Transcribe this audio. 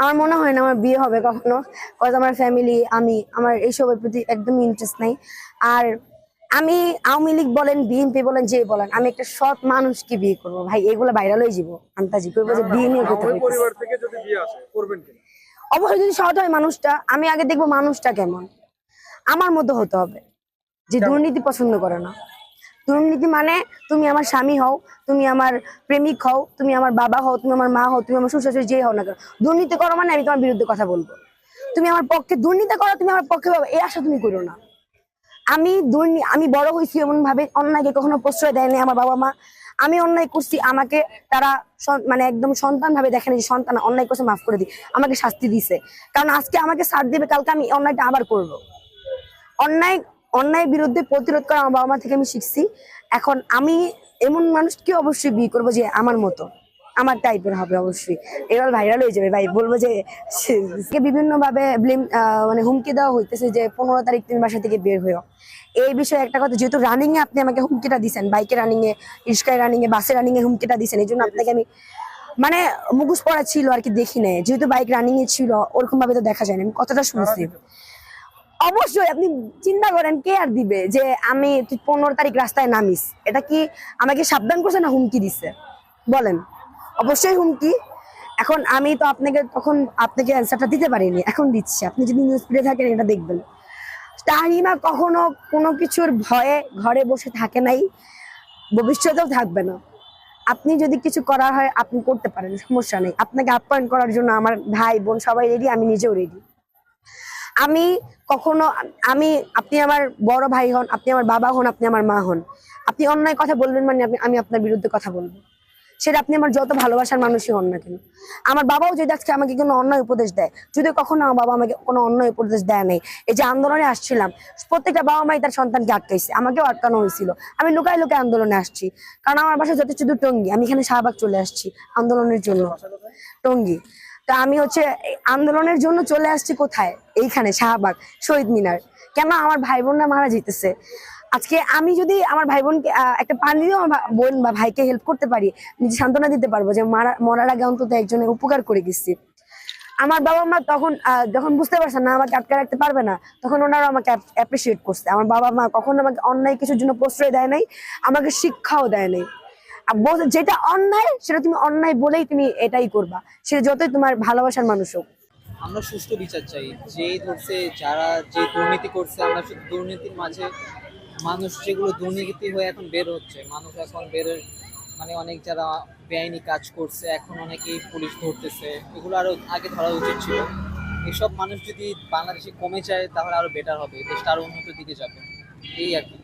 আমার মনে হয় না আমার বিয়ে হবে কখনো কজ আমার ফ্যামিলি আমি আমার এইসবের প্রতি একদমই ইন্টারেস্ট নাই। আর আমি আওয়ামী লীগ বলেন বিএনপি বলেন যে বলেন আমি একটা সৎ মানুষকে বিয়ে করব। ভাই এগুলো ভাইরাল হয়ে যাব। আন্তাজি করব যে বিয়ে নিয়ে করতে অবশ্যই যদি সৎ হয় মানুষটা আমি আগে দেখব মানুষটা কেমন। আমার মতো হতে হবে যে দুর্নীতি পছন্দ করে না। দুর্নীতি মানে তুমি আমার স্বামী হও, তুমি আমার প্রেমিক হও, তুমি আমার বাবা হও, তুমি আমার মা হও, তুমি আমার শ্বশুর যে হও না কেন। দুর্নীতি করো মানে আমি তোমার বিরুদ্ধে কথা বলব। তুমি আমার পক্ষে দুর্নীতি করো, তুমি আমার পক্ষে পাবো এই আশা তুমি করো না। আমি দুর্নী, আমি বড় হয়েছি এমন ভাবে অন্যায়কে কখনো প্রশ্রয় দেয়নি আমার বাবা মা আমি অন্যায় করছি, আমাকে তারা মানে একদম সন্তান ভাবে দেখেন যে সন্তান অন্যায় করছে, মাফ করে দিই। আমাকে শাস্তি দিছে। কারণ আজকে আমাকে ছাড় দিবে, কালকে আমি অন্যায়টা আবার করব। অন্যায় অন্যায়ের বিরুদ্ধে প্রতিরোধ করা আমার বাবা মা থেকে আমি শিখছি। এখন আমি এমন মানুষকে অবশ্যই বিয়ে করব যে আমার মতো। আমার টাইপের হবে অবশ্যই। এবার ভাইরাল হয়ে যাবে, ভাই। বলব যে সে বিভিন্ন ভাবে ব্লেম মানে হুমকি দেওয়া হইতেছে যে পনেরো তারিখ তুমি বাসা থেকে বের হয়েও এই বিষয়ে একটা কথা, যেহেতু রানিং এ আপনি আমাকে হুমকিটা দিছেন বাইকে রানিং এ রিস্কায় এ বাসে রানিং এ হুমকিটা দিছেন, এই জন্য আপনাকে আমি মানে মুখোশ পড়া ছিল আর কি দেখি নাই। যেহেতু বাইক রানিং এ ছিল ওরকম ভাবে তো দেখা যায় না। আমি কথাটা শুনছি। অবশ্যই আপনি চিন্তা করেন কে আর দিবে যে আমি পনেরো তারিখ রাস্তায় নামিস। এটা কি আমাকে সাবধান করছে না হুমকি দিছে? বলেন। অবশ্যই হুমকি। এখন আমি তো আপনাকে তখন আপনাকে অ্যান্সারটা দিতে পারিনি। এখন দিচ্ছি। আপনি যদি নিউজ ফিডে থাকেন, এটা দেখবেন। তাহিমা কখনো কোনো কিছুর ভয়ে ঘরে বসে থাকে নাই, ভবিষ্যতেও থাকবে না। আপনি যদি কিছু করার হয়, আপনি করতে পারেন, সমস্যা নেই। আপনাকে আপ্যায়ন করার জন্য আমার ভাই বোন সবাই রেডি আমি নিজেও রেডি আমি কখনো, আমি, আপনি আমার বড় ভাই হন, আপনি আমার বাবা হন, আপনি আমার মা হন। আপনি অন্যায় কথা বলবেন মানে আমি আপনার বিরুদ্ধে কথা বলব। সেটা আপনি আমার যত ভালোবাসার মানুষই হন না কেন। আমার বাবাও যদি আজকে আমাকে কোনো অন্যায় উপদেশ দেয়, যদি কখনো আমার বাবা আমাকে কোনো অন্যায় উপদেশ দেয় নাই, এই যে আন্দোলনে আসছিলাম, প্রত্যেকটা বাবা মাই তার সন্তানকে আটকাইছে, আমাকেও আটকানো হয়েছিল। আমি লুকায় লুকায় আন্দোলনে আসছি, কারণ আমার বাসা যথেষ্ট টঙ্গি, আমি এখানে শাহবাগ চলে আসছি আন্দোলনের জন্য। টঙ্গি। তা আমি হচ্ছে আন্দোলনের জন্য চলে আসছি কোথায়? এইখানে, শাহবাগ, শহীদ মিনার। কেন আমার ভাই বোনরা মারা যেতেছে? আজকে আমি যদি আমার ভাই বোনকে একটা পানি দিয়েও আমার বোন বা ভাইকে হেল্প করতে পারি, নিজে সান্ত্বনা দিতে পারব যে মারা, মরার আগে অন্তত একজনের উপকার করে গেছি। আমার বাবা মা তখন যখন বুঝতে পারছে না, আমাকে আটকে রাখতে পারবে না, তখন ওনারা আমাকে অ্যাপ্রিসিয়েট করছে। আমার বাবা মা কখনো আমাকে অন্যায় কিছুর জন্য প্রশ্রয় দেয় নাই, আমাকে শিক্ষাও দেয় নাই। যেটা অন্যায়, সেটা তুমি অন্যায় বলেই তুমি এটাই করবা। সেটা যতই তোমার ভালোবাসার মানুষ হোক। আমরা সুষ্ঠু বিচার চাই। যে ধরছে, যারা যে দুর্নীতি করছে, আমরা শুধু দুর্নীতির মাঝে মানুষ যেগুলো দুর্নীতি হয়ে এখন বের হচ্ছে, মানুষ এখন বের মানে অনেক যারা বেআইনি কাজ করছে, এখন অনেকেই পুলিশ ধরতেছে, এগুলো আরও আগে ধরা উচিত ছিল। এসব মানুষ যদি বাংলাদেশে কমে যায়, তাহলে আরও বেটার হবে, দেশটা আরও উন্নত দিকে যাবে। এই আর কি